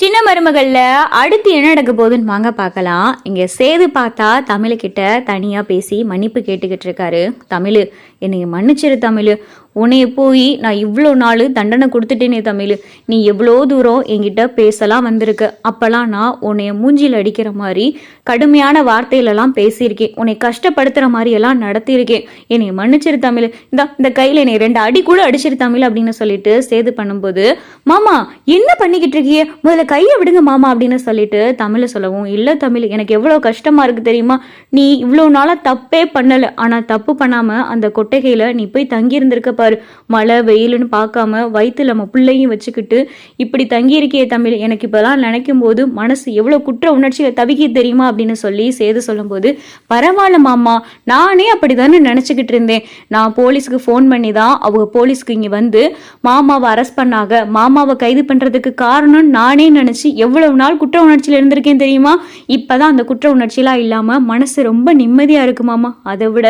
சின்ன மருமகளில் அடுத்து என்ன நடக்க போகுதுன்னு வாங்க பார்க்கலாம். இங்கே சேது பார்த்தா தமிழ்கிட்ட தனியாக பேசி மன்னிப்பு கேட்டுக்கிட்டு இருக்காரு. தமிழ் என்னை மன்னிச்சிரு தமிழ். உன்னைய போய் நான் இவ்வளோ நாள் தண்டனை கொடுத்துட்டேனே தமிழ். நீ எவ்வளோ தூரம் என்கிட்ட பேசலாம் வந்திருக்க. அப்போல்லாம் நான் உன்னைய மூஞ்சியில் அடிக்கிற மாதிரி கடுமையான வார்த்தையிலலாம் பேசியிருக்கேன். உன்னை கஷ்டப்படுத்துகிற மாதிரியெல்லாம் நடத்தியிருக்கேன். என்னை மன்னிச்சிரு தமிழ். இந்த இந்த கையில் என்னை ரெண்டு அடி கூட அடிச்சிரு தமிழ் அப்படின்னு சொல்லிட்டு சேது பண்ணும்போது மாமா என்ன பண்ணிக்கிட்டு இருக்கியே முதல்ல கையை விடுங்க மாமா அப்படின்னு சொல்லிட்டு தமிழை சொல்லவும் இல்லை தமிழ் எனக்கு எவ்வளோ கஷ்டமாக இருக்குது தெரியுமா? நீ இவ்வளோ நாளாக தப்பே பண்ணலை. ஆனால் தப்பு பண்ணாமல் அந்த கொட்டகையில் நீ போய் தங்கியிருந்திருக்க பாரு மழை வெயிலுன்னு பார்க்காம வயிற்றுல நம்ம பிள்ளையும் வச்சுக்கிட்டு இப்படி தங்கியிருக்கியே தமிழ். எனக்கு இப்போலாம் நினைக்கும் போது மனசு எவ்வளோ குற்ற உணர்ச்சியை தவிக்க தெரியுமா அப்படின்னு சொல்லி சேது சொல்லும்போது பரவாயில்ல மாமா நானே அப்படி தானே நினச்சிக்கிட்டு இருந்தேன். நான் போலீஸுக்கு ஃபோன் பண்ணி தான் அவங்க போலீஸ்க்கு இங்கே வந்து மாமாவை அரெஸ்ட் பண்ணாங்க. மாமாவை கைது பண்ணுறதுக்கு காரணம் நானே நினச்சி எவ்வளவு நாள் குற்ற உணர்ச்சியில் இருந்திருக்கேன் தெரியுமா? இப்போதான் அந்த குற்ற உணர்ச்சிலாம் இல்லாமல் மனசு ரொம்ப நிம்மதியாக இருக்கு மாமா. அதை விட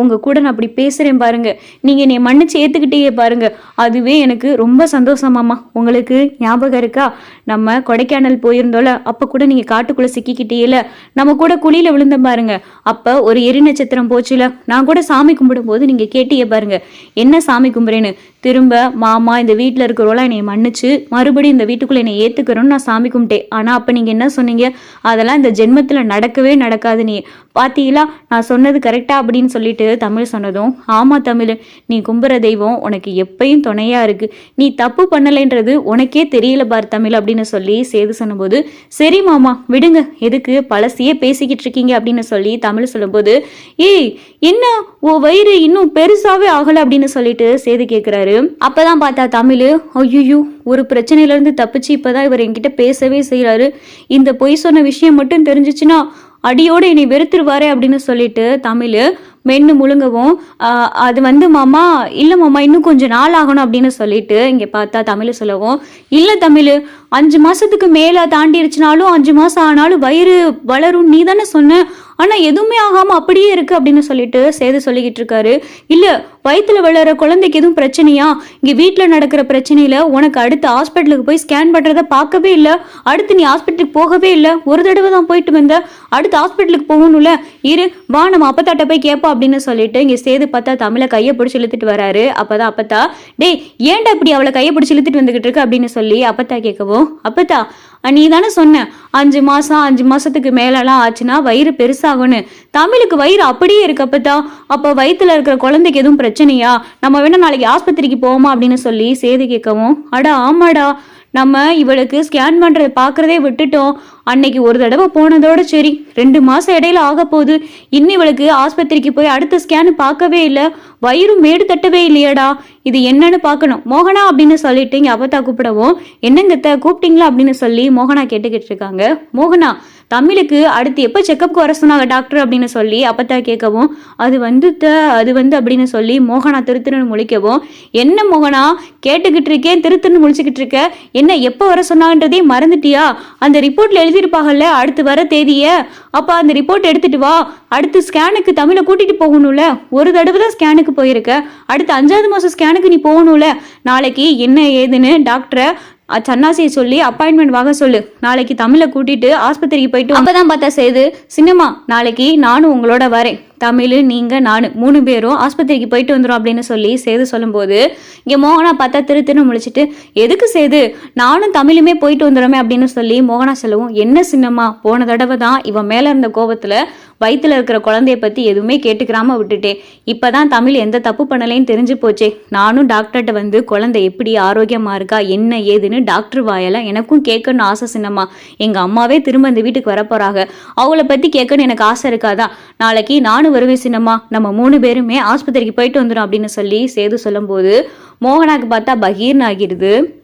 உங்கள் கூட நான் அப்படி பேசுகிறேன் பாருங்கள் நீங்கள் என்னை மன்னிச்சு சேர்த்துக்கிட்டே பாருங்க. அதுவே எனக்கு ரொம்ப சந்தோஷமாம்மா. உங்களுக்கு ஞாபகம் இருக்கா? நம்ம கொடைக்கானல் போயிருந்தோம்ல அப்போ கூட நீங்கள் காட்டுக்குள்ளே சிக்கிக்கிட்டீல நம்ம கூட குழியில் விழுந்த பாருங்க. அப்போ ஒரு எரி நட்சத்திரம் போச்சுல நான் கூட சாமி கும்பிடும் போது நீங்கள் கேட்டியே பாருங்க. என்ன சாமி கும்பிட்றேன்னு திரும்ப மாமா இந்த வீட்டில் இருக்கிறவங்களாம் என்னை மன்னிச்சு மறுபடியும் இந்த வீட்டுக்குள்ளே என்னை ஏற்றுக்கிறோன்னு நான் சாமி கும்பிட்டேன். ஆனால் அப்போ நீங்கள் என்ன சொன்னீங்க? அதெல்லாம் இந்த ஜென்மத்தில் நடக்கவே நடக்காது நீ. பார்த்தீங்களா நான் சொன்னது கரெக்டா அப்படின்னு சொல்லிட்டு தமிழ் சொன்னதும் ஆமாம் தமிழ் நீ கும்புற தெய்வம் உனக்கு எப்பயும் துணையாக இருக்கு. நீ தப்பு பண்ணலைன்றது உனக்கே தெரியல பார் தமிழ் அப்படின்னு சொல்லி சேது சொன்னபோது சரி மாமா விடுங்க. எதுக்கு? பழசியே பேசிக்கிட்டு இருக்கீங்க அப்படின்னு சொல்லி தமிழ் சொல்லும்போது ஏய் என்ன? ஓ வயிறு இன்னும் பெருசாவே ஆகல அப்படின்னு சொல்லிட்டு சேது கேட்குறாரு அப்பதான் பார்த்தா தமிழ் ஐயோ ஒரு பிரச்சனையில இருந்து தப்பிச்சு இப்பதான் இவர் என்கிட்ட பேசவே செய்கிறாரு இந்த பொய் சொன்ன விஷயம் மட்டும் தெரிஞ்சிச்சுன்னா அடியோட என்னை வெறுத்துருவாரே அப்படின்னு சொல்லிட்டு தமிழ் மென்று முழுங்கவும் அது வந்து மாமா இல்லை மாமா இன்னும் கொஞ்சம் நாள் ஆகணும் அப்படின்னு சொல்லிட்டு இங்கே பார்த்தா தமிழ் சொல்லவும் இல்லை தமிழ் அஞ்சு மாசத்துக்கு மேலே தாண்டிருச்சுனாலும் அஞ்சு மாசம் ஆனாலும் வயிறு வளரும். நீ தானே சொன்ன. ஆனால் எதுவுமே ஆகாமல் அப்படியே இருக்குது அப்படின்னு சொல்லிட்டு சேது சொல்லிக்கிட்டு இருக்காரு. இல்லை வயிற்றுல வளர குழந்தைக்கு எதுவும் பிரச்சனையா? இங்கே வீட்டில் நடக்கிற பிரச்சனையில் உனக்கு அடுத்து ஹாஸ்பிட்டலுக்கு போய் ஸ்கேன் பண்ணுறத பார்க்கவே இல்லை. அடுத்து நீ ஹாஸ்பிட்டலுக்கு போகவே இல்லை. ஒரு தடவை தான் போயிட்டு வந்த. அடுத்து ஹாஸ்பிட்டலுக்கு போகணும்ல. இரு வா நம்ம அப்பத்தாட்ட போய் கேட்போம் அப்படின்னு சொல்லிட்டு இங்கே சேது பார்த்தா தமிழை கையை பிடிச்சி இழுத்துட்டு வராரு. அப்பதான் அப்பத்தா டேய் ஏன்டா இப்படி அவளை கையை பிடிச்சி இழுத்துட்டு வந்துக்கிட்டு இருக்கு? அப்படின்னு சொல்லி அப்பத்தா கேட்கவும் அப்பத்தா அஹ் நீ தானே சொன்ன அஞ்சு மாசம் அஞ்சு மாசத்துக்கு மேலெல்லாம் ஆச்சுன்னா வயிறு பெருசாகும்னு. தமிழுக்கு வயிறு அப்படியே இருக்கு அப்பத்தா. அப்போ வயித்துல இருக்கிற குழந்தைக்கு எதுவும் பிரச்சனையா? நம்ம வேணா நாளைக்கு ஆஸ்பத்திரிக்கு போவோமா அப்படின்னு சொல்லி சேது கேட்கவும் அடா ஆமாடா. நம்ம இவளுக்கு ஸ்கேன் பண்ணுறதை பார்க்குறதே விட்டுட்டோம். அன்னைக்கு ஒரு தடவை போனதோட சரி. ரெண்டு மாதம் இடையில ஆக போகுது இன்னும் இவளுக்கு ஆஸ்பத்திரிக்கு போய் அடுத்த ஸ்கேன் பார்க்கவே இல்லை. வயிறும் மேடு தட்டவே இல்லையாடா. இது என்னன்னு பார்க்கணும். மோகனா அப்படின்னு சொல்லிட்டு இங்கே அவத்தா கூப்பிடவும் என்னங்கத்த கூப்பிட்டீங்களா அப்படின்னு சொல்லி மோகனா கேட்டுக்கிட்டு இருக்காங்க. மோகனா தமிழுக்கு அடுத்து எப்போ செக்கப்புக்கு வர சொன்னாங்க டாக்டர் அப்படின்னு சொல்லி அப்பத்தா கேட்கவும் அது வந்து த அது வந்து அப்படின்னு சொல்லி மோகனா திருத்துன்னு முழிக்கவும் என்ன மோகனா கேட்டுக்கிட்டு இருக்கேன் திருத்துன்னு முழிச்சுக்கிட்டு இருக்க என்ன எப்போ வர சொன்னாங்கன்றதே மறந்துட்டியா? அந்த ரிப்போர்ட்ல எழுதியிருப்பாங்கல்ல அடுத்து வர தேதியை அப்போ அந்த ரிப்போர்ட் எடுத்துட்டு வா அடுத்து ஸ்கேனுக்கு தமிழை கூட்டிட்டு போகணும்ல ஒரு தடவை தான் ஸ்கேனுக்கு போயிருக்க அடுத்து அஞ்சாவது மாதம் ஸ்கேனுக்கு நீ போகணும்ல நாளைக்கு என்ன ஏதுன்னு டாக்டரை சன்னாசியை சொல்லி அப்பாயின்மெண்ட் வாங்க சொல்லு. நாளைக்கு தமிழை கூட்டிட்டு ஆஸ்பத்திரிக்கு போயிட்டு அப்பதான் பார்த்தா செய்து சின்னம்மா நாளைக்கு நானும் உங்களோட வரேன். தமிழ் நீங்க நானும் மூணு பேரும் ஆஸ்பத்திரிக்கு போயிட்டு வந்துடும் அப்படின்னு சொல்லி சேது சொல்லும்போது இங்க மோகனா பார்த்தா திரு திரு முழிச்சிட்டு எதுக்கு சேது? நானும் தமிழுமே போயிட்டு வந்துடுமே அப்படின்னு சொல்லி மோகனா சொல்லவும் என்ன சின்னம்மா போன தடவை தான் இவன் மேல இருந்த கோபத்துல வயிற்றுல இருக்கிற குழந்தைய பத்தி எதுவுமே கேட்டுக்கிறாம விட்டுட்டேன். இப்பதான் தமிழ் எந்த தப்பு பண்ணலைன்னு தெரிஞ்சு போச்சே. நானும் டாக்டர்கிட்ட வந்து குழந்தை எப்படி ஆரோக்கியமா இருக்கா என்ன ஏதுன்னு டாக்டர் வாயால எனக்கும் கேட்கணும்னு ஆசை சின்னம்மா. எங்க அம்மாவே திரும்ப இந்த வீட்டுக்கு வரப்போறாங்க அவங்கள பத்தி கேட்கணும்னு எனக்கு ஆசை இருக்காதா? நாளைக்கு நானும் வருவேன் சின்னம்மா. நம்ம மூணு பேருமே ஆஸ்பத்திரிக்கு போயிட்டு வந்துடும் அப்படின்னு சொல்லி சேது சொல்லும்போது மோகனாக்கு பார்த்தா பகீர்னு ஆகிடுது.